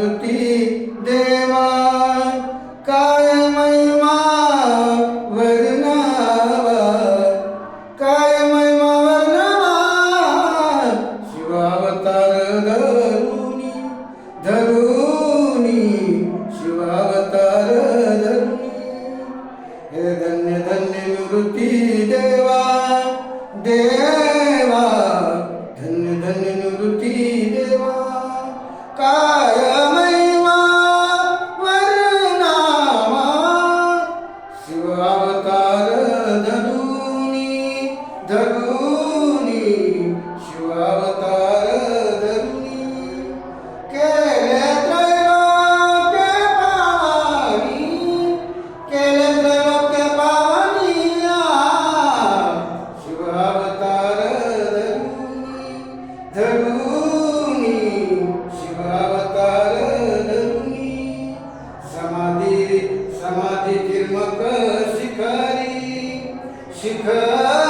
देवा काय महिमा वर्णावा काय महिमा वर्णावा शिवावतार धरुणी धरुणी शिवावतार धरुणी हे धन्य धन्य निवृत्ती देवा देवा धन्य धन्य निवृत्ती शिवावतार धरुणी धरुणी शिवावतार धरुणी समाधी समाधी निर्मक शिखारी शिखरी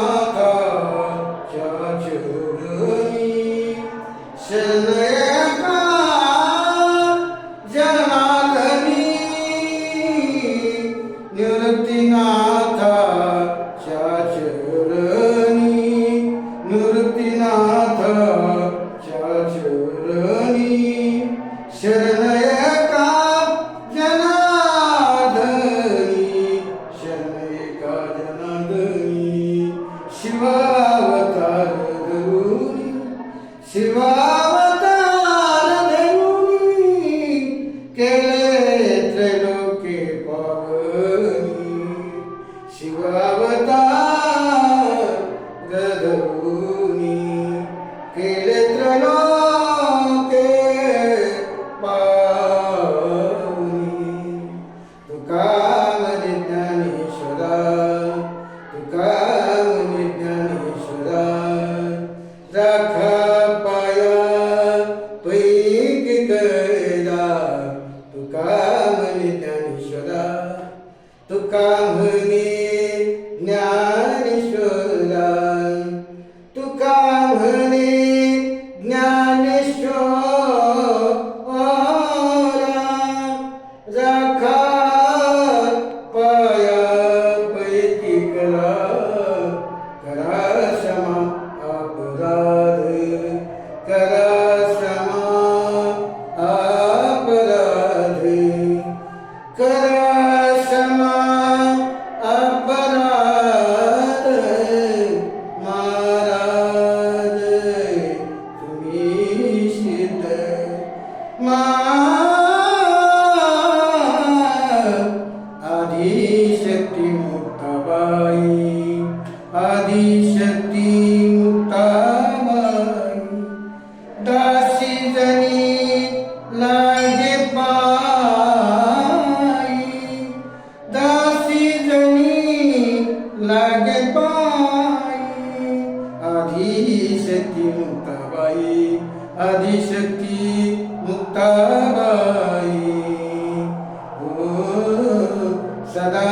तुका म्हणे ज्ञानेश्वरा तुका म्हणे ज्ञानेश्वरा तुका म्हणे ज्ञानेश्वरा राखा पाया पैकी करा करा क्षमा अपराध करा क्षमा लागे आदिशक्ती मुक्ताबाई आदिशक्ती मुक्ताबाई ओ सदा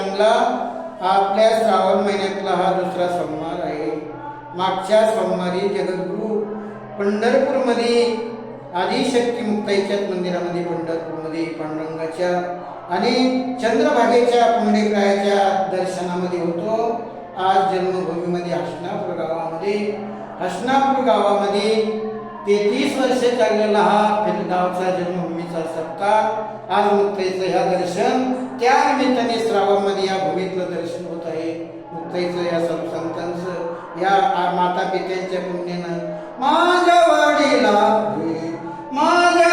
चांगला आपल्या श्रावण महिन्यातला हा दुसरा सोमवार आहे. मागच्या सोमवारी जगद्गुरु पंढरपूरमध्ये आदिशक्ती मुक्ताईच्या मंदिरामध्ये पंढरपूरमध्ये पांडुरंगाच्या आणि चंद्रभागेच्या पुंडेकरायाच्या दर्शनामध्ये होतो. आज जन्मभूमीमध्ये हसनापूर गावामध्ये. हसनापूर गावामध्ये तेहतीस वर्ष चाललेला हा फिरगावचा महाराजांचा सत्कार आज मुक्ताईचं ह्या दर्शन. त्या निमित्ताने श्रावामध्ये या भूमीतलं दर्शन होत आहे. मुक्ताईचं या संतांचं या माता पित्यांच्या पुण्यानं. माझ्या वाडीला माझ्या